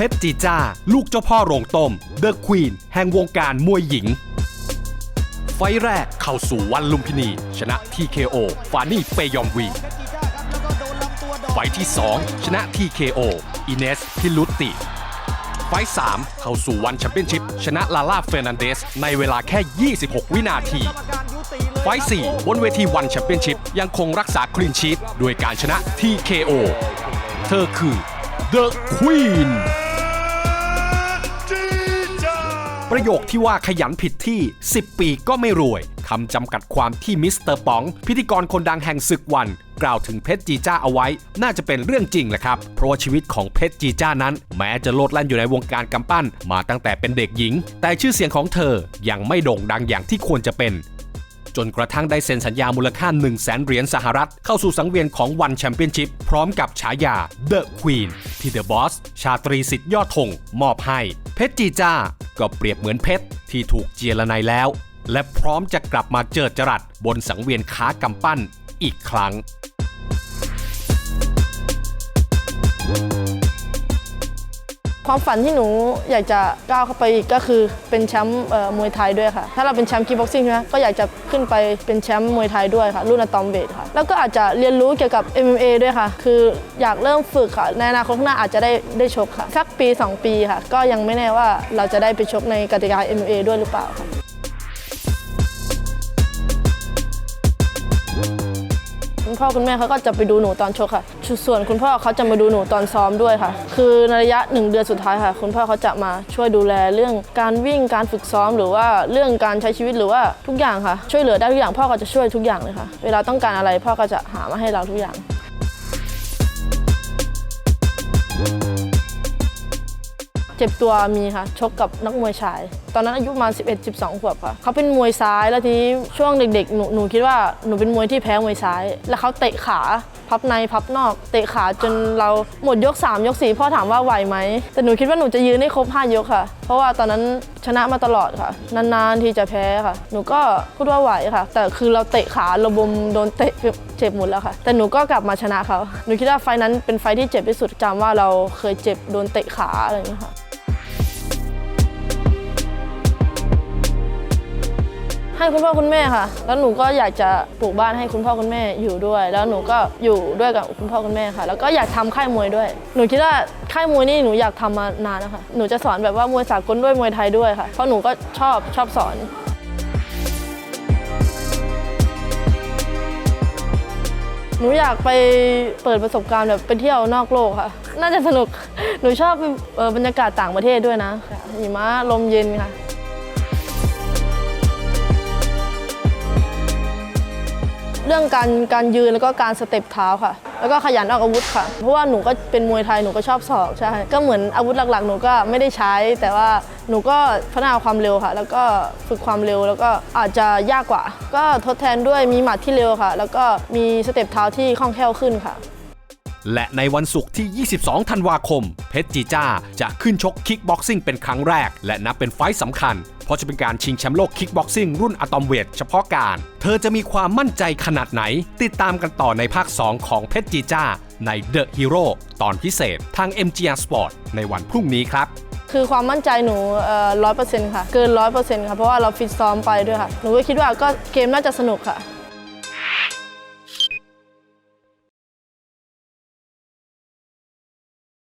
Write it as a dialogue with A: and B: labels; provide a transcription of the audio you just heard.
A: เพชรจีจ้า ลูกเจ้าพ่อโรงต้มเดอะควีนแห่งวงการมวยหญิง ไฟแรกเข้าสู่วันลุมพินี ชนะ TKO ฟานี่เปยองวี ไฟที่ 2 ชนะ TKO อินเนสพิลุตติ ไฟ 3 เข้าสู่วันแชมเปี้ยนชิพ ชนะลาลาเฟรนันเดส ในเวลาแค่ 26 วินาทีไฟ4บนเวทีวันแชมเปี้ยนชิพยังคงรักษาคลีนชีตด้วยการชนะ TKO เธอคือ The Queen ประโยคที่ว่าขยันผิดที่ 10 ปีก็ไม่รวยคำจำกัดความที่มิสเตอร์ป๋อง พิธีกรคนดังแห่งศึกวัน กล่าวถึงเพชรจีจ้าเอาไว้ น่าจะเป็นเรื่องจริงแหละครับ เพราะว่าชีวิตของเพชรจีจ้านั้น แม้จะโลดแล่นอยู่ในวงการกำปั้น มาตั้งแต่เป็นเด็กหญิง แต่ชื่อเสียงของเธอยังไม่โด่งดังอย่างที่ควรจะเป็นจนกระทั่งได้เซ็นสัญญามูลค่า 1 0 0 0 0แสนเหรียญสหรัฐ เข้าสู่สังเวียนของวันแชมเปี้ยนชิพพร้อมกับฉายา The Queen ที่ The Boss ชาตรีสิทธิ์ยอดธงมอบให้ เพชรจีจ้า ก็เปรียบเหมือนเพชรที่ถูกเจียระไนแล้ว และพร้อมจะกลับมาเจิดจรัสบนสังเวียนค้ากำปั้นอีกครั้ง
B: ความฝันที่หนูอยากจะก้าวเข้าไปอีกก็คือเป็นแชมป์มวยไทยด้วยค่ะ ถ้าเราเป็นแชมป์คีบ็อกซิ่งใช่ไหมก็อยากจะขึ้นไปเป็นแชมป์มวยไทยด้วยค่ะ รุ่นอะตอมเวทค่ะ แล้วก็อาจจะเรียนรู้เกี่ยวกับ MMA ด้วยค่ะ คืออยากเริ่มฝึกค่ะ ในอนาคตข้างหน้าอาจจะได้ได้ชกค่ะ สักปี 2 ปีค่ะ ก็ยังไม่แน่ว่าเราจะได้ไปชกในกติกา MMA ด้วยหรือเปล่าค่ะ พ่อคุณแม่เขาก็จะไปดูหนูตอนชกค่ะ ส่วนคุณพ่อเขาจะมาดูหนูตอนซ้อมด้วยค่ะ คือในระยะหนึ่งเดือนสุดท้ายค่ะ คุณพ่อเขาจะมาช่วยดูแลเรื่องการวิ่งการฝึกซ้อม หรือว่าเรื่องการใช้ชีวิตหรือว่าทุกอย่างค่ะ ช่วยเหลือได้ทุกอย่างพ่อก็จะช่วยทุกอย่างเลยค่ะ เวลาต้องการอะไรพ่อก็จะหามาให้เราทุกอย่าง เจ็บตัวมีค่ะ ชกกับนักมวยชาย ตอนนั้นอายุประมาณ11 12ขวบค่ะเขาเป็นมวยซ้ายแล้วทีนี้ช่วงเด็กๆหนูหนูคิดว่าหนูเป็นมวยที่แพ้มวยซ้าย แล้วเขาเตะขาพับในพับนอกเตะขาจนเราหมดยก 3 ยก 4 พ่อถามว่าไหวไหม แต่หนูคิดว่าหนูจะยืนให้ครบ 5 ยกค่ะ เพราะว่าตอนนั้นชนะมาตลอดค่ะ นานๆที่จะแพ้ค่ะ หนูก็พูดว่าไหวค่ะ แต่คือเราเตะขาระบมโดนเตะเจ็บหมดแล้วค่ะ แต่หนูก็กลับมาชนะเขาหนูคิดว่าไฟนั้นเป็นไฟที่เจ็บที่สุดจำว่าเราเคยเจ็บโดนเตะขาอะไรอย่างเงี้ยค่ะ ให้คุณพ่อคุณแม่ค่ะ แล้วหนูก็อยากจะปลูกบ้านให้คุณพ่อคุณแม่อยู่ด้วย แล้วหนูก็อยู่ด้วยกับคุณพ่อคุณแม่ค่ะ แล้วก็อยากทำค่ายมวยด้วย หนูคิดว่าค่ายมวยนี่หนูอยากทำมานานนะคะหนูจะสอนแบบว่ามวยสากลด้วยมวยไทยด้วยค่ะ เพราะหนูก็ชอบชอบสอนหนูอยากไปเปิดประสบการณ์แบบไปเที่ยวนอกโลกค่ะ น่าจะสนุก หนูชอบออบรรยากาศต่างประเทศด้วยนะหิมะลมเย็นค่ะ เรื่องการการยืนแล้วก็การสเต็ปเท้าค่ะ แล้วก็ขยันออกอาวุธค่ะ เพราะว่าหนูก็เป็นมวยไทยหนูก็ชอบสอบใช่ก็เหมือนอาวุธหลักๆ หนูก็ไม่ได้ใช้ แต่ว่าหนูก็พัฒนาความเร็วค่ะ แล้วก็ฝึกความเร็วแล้วก็อาจจะยากกว่า ก็ทดแทนด้วยมีหมัดที่เร็วค่ะ แล้วก็มีสเต็ปเท้าที่คล่องแคล่วขึ้นค่ะ
A: และในวันศุกร์ที่ 22 ธันวาคม เพชรจีจ้า จะขึ้นชกคิกบ็อกซิ่งเป็นครั้งแรก และนับเป็นไฟต์สำคัญ เพราะจะเป็นการชิงแชมป์โลกคิกบ็อกซิ่งรุ่นอะตอมเวทเฉพาะการ เธอจะมีความมั่นใจขนาดไหน ติดตามกันต่อในภาค 2 ของเพชรจีจ้าใน The Hero ตอนพิเศษทาง MGR Sport ในวันพรุ่งนี้ครับ
B: คือความมั่นใจหนูร้อยเปอร์เซ็นต์ค่ะ เกินร้อยเปอร์เซ็นต์ค่ะ เพราะว่าเราฟิตซ้อมไปด้วยค่ะ หนูก็คิดว่าก็เกมน่าจะสนุกค่ะ